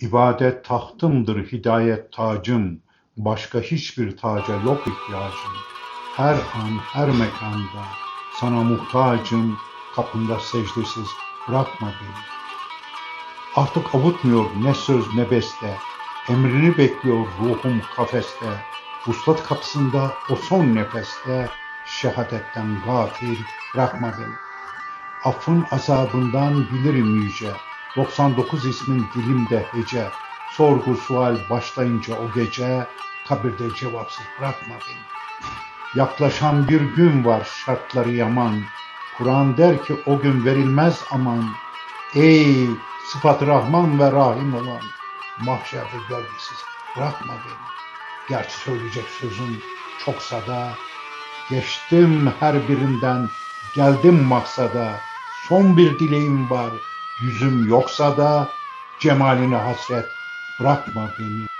İbadet tahtımdır hidayet tacım. Başka hiçbir taca yok ihtiyacım. Her an, her mekanda sana muhtacım. Kapında secdesiz bırakma beni. Artık avutmuyor ne söz ne beste. Emrini bekliyor ruhum kafeste. Vuslat kapısında o son nefeste. Şehadetten gafil bırakma beni. Affın azabından bilirim yüce. 99 ismin dilimde hece. Sorgu sual başlayınca o gece kabirde cevapsız bırakma beni. Yaklaşan bir gün var şartları yaman. Kur'an der ki o gün verilmez aman. Ey sıfat Rahman ve Rahim olan mahşerde gölgesiz bırakma beni. Gerçi söyleyecek sözüm çoksa da geçtim her birinden geldim maksada. Son bir dileğim var yüzüm yoksa da cemaline hasret bırakma beni.